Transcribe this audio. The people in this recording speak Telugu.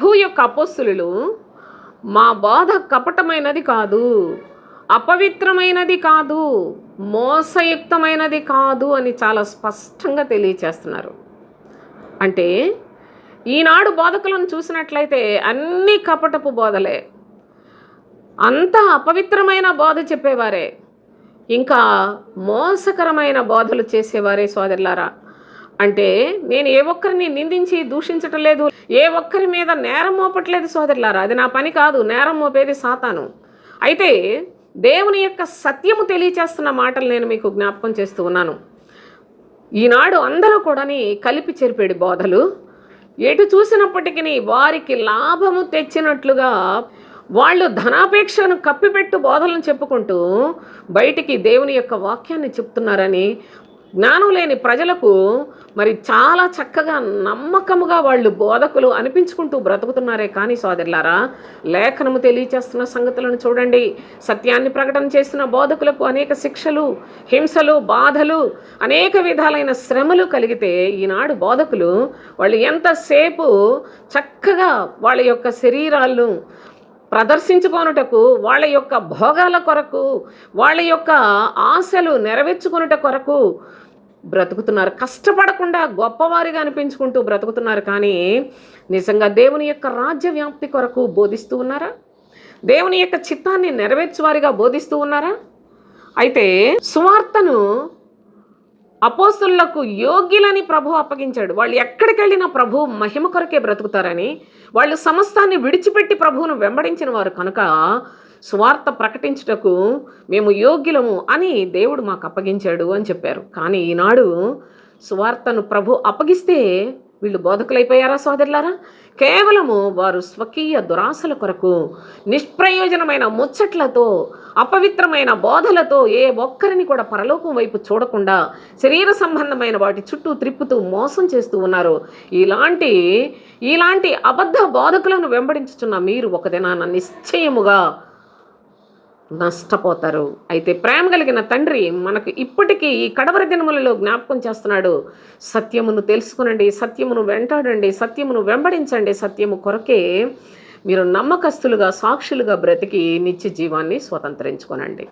ప్రభు యొక్క అపోస్తులు మా బాధ కపటమైనది కాదు అపవిత్రమైనది కాదు మోసయుక్తమైనది కాదు అని చాలా స్పష్టంగా తెలియచేస్తున్నారు. అంటే ఈనాడు బోధకులను చూసినట్లయితే అన్ని కపటపు బోధలే. అంత అపవిత్రమైన బోధ చెప్పేవారే. ఇంకా మోసకరమైన బోధలు చేసేవారే సోదరులారా. అంటే నేను ఏ ఒక్కరిని నిందించి దూషించటం లేదు ఏ ఒక్కరి మీద నేరం మోపట్లేదు సోదరులారా. అది నా పని కాదు నేరం మోపేది సాతాను. అయితే దేవుని యొక్క సత్యము తెలియచేస్తున్న మాటలు నేను మీకు జ్ఞాపకం చేస్తూ ఉన్నాను. ఈనాడు అందరూ కూడాని కలిపి చెరిపేడు బోధలు. ఎటు చూసినప్పటికీ వారికి లాభము తెచ్చినట్లుగా వాళ్ళు ధనాపేక్షను కప్పిపెట్టు బోధలను చెప్పుకుంటూ బయటికి దేవుని యొక్క వాక్యాన్ని చెప్తున్నారని జ్ఞానం లేని ప్రజలకు మరి చాలా చక్కగా నమ్మకముగా వాళ్ళు బోధకులు అనిపించుకుంటూ బ్రతుకుతున్నారే కానీ సోదరులారా లేఖనము తెలియచేస్తున్న సంగతులను చూడండి. సత్యాన్ని ప్రకటన చేస్తున్న బోధకులకు అనేక శిక్షలు హింసలు బాధలు అనేక విధాలైన శ్రమలు కలిగితే ఈనాడు బోధకులు వాళ్ళు ఎంతసేపు చక్కగా వాళ్ళ యొక్క శరీరాలను ప్రదర్శించుకొనుటకు వాళ్ళ యొక్క భోగాల కొరకు వాళ్ళ యొక్క ఆశలు నెరవేర్చుకొనుట కొరకు బ్రతుకుతున్నారు. కష్టపడకుండా గొప్పవారిగా అనిపించుకుంటూ బ్రతుకుతున్నారు. కానీ నిజంగా దేవుని యొక్క రాజ్య వ్యాప్తి కొరకు బోధిస్తూ ఉన్నారా? దేవుని యొక్క చిత్తాన్ని నెరవేర్చువారిగా బోధిస్తూ ఉన్నారా? అయితే సువార్తను అపోస్తులకు యోగ్యులని ప్రభు అప్పగించాడు. వాళ్ళు ఎక్కడికి వెళ్ళినా ప్రభు మహిమ కొరకే బ్రతుకుతారని వాళ్ళు సమస్తాన్ని విడిచిపెట్టి ప్రభువును వెంబడించిన వారు కనుక స్వార్థ ప్రకటించుటకు మేము యోగ్యులము అని దేవుడు మాకు అప్పగించాడు అని చెప్పారు. కానీ ఈనాడు స్వార్థను ప్రభు అప్పగిస్తే వీళ్ళు బోధకులైపోయారా సోదరులారా? కేవలము వారు స్వకీయ దురాశల కొరకు నిష్ప్రయోజనమైన ముచ్చట్లతో అపవిత్రమైన బోధలతో ఏ ఒక్కరిని కూడా పరలోకం వైపు చూడకుండా శరీర సంబంధమైన వాటి చుట్టూ త్రిప్పుతూ మోసం చేస్తూ ఉన్నారు. ఇలాంటి ఇలాంటి అబద్ధ బోధకులను వెంబడించుచున్న మీరు ఒక దినాన నిశ్చయముగా నష్టపోతారు. అయితే ప్రేమ కలిగిన తండ్రి మనకు ఇప్పటికీ ఈ కడవర దినములలో జ్ఞాపకం చేస్తున్నాడు. సత్యమును తెలుసుకునండి సత్యమును వెంటాడండి సత్యమును వెంబడించండి సత్యము కొరకే మీరు నమ్మకస్తులుగా సాక్షులుగా బ్రతికి నిత్య జీవాన్ని స్వతంత్రించుకోనండి.